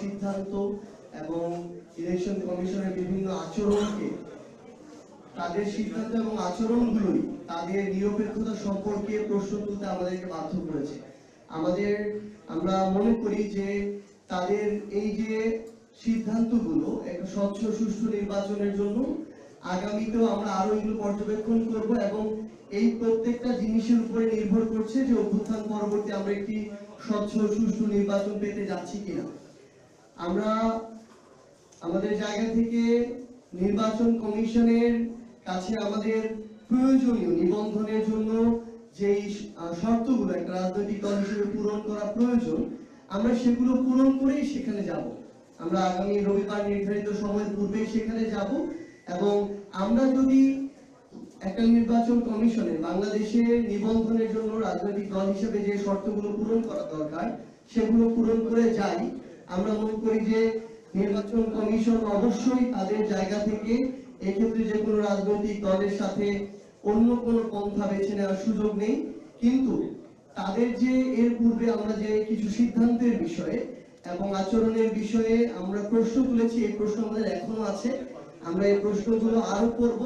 সিদ্ধান্ত এবং ইলেকশন কমিশনের বিভিন্ন আচরণকে, তাদের সিদ্ধান্ত এবং আচরণগুলোই তাদের নিরপেক্ষতা সম্পর্কে প্রশ্ন তুলতে আমাদেরকে বাধ্য করেছে। আমাদের, আমরা মনে করি যে তাদের এই যে সিদ্ধান্তগুলো একটা স্বচ্ছ সুষ্ঠু নির্বাচনের জন্য আগামীতেও আমরা আরও এগুলো পর্যবেক্ষণ করব এবং এই প্রত্যেকটা জিনিসের উপরে নির্ভর করছে যে অভ্যুত্থান পরবর্তী আমরা একটি স্বচ্ছ সুষ্ঠু নির্বাচন পেতে যাচ্ছি কিনা। আমরা আমাদের জায়গা থেকে নির্বাচন কমিশনের কাছে আমাদের প্রয়োজনীয় নিবন্ধনের জন্য যেই শর্তগুলো একটা রাজনৈতিক দল হিসেবে পূরণ করা প্রয়োজন, আমরা সেগুলো পূরণ করেই সেখানে যাব। আমরা আগামী রবিবার নির্ধারিত সময়ের পূর্বেই সেখানে যাব এবং আমরা যদি একটা নির্বাচন কমিশনে বাংলাদেশে নিবন্ধনের জন্য রাজনৈতিক দল হিসেবে যে শর্তগুলো পূরণ করা দরকার, সেগুলো পূরণ করে যাই আমরা মনে করি যে নির্বাচন কমিশন অবশ্যই তাদের জায়গা থেকে এক্ষেত্রে যে কোনো রাজনৈতিক দলের সাথে অন্য কোনো পন্থা বেছে নেওয়ার সুযোগ নেই। কিন্তু তাদের যে এর পূর্বে আমরা যে কিছু সিদ্ধান্তের বিষয়ে এবং আচরণের বিষয়ে আমরা প্রশ্ন তুলেছি, এই প্রশ্ন আমাদের এখনও আছে। আমরা এই প্রশ্নগুলো আরও করব।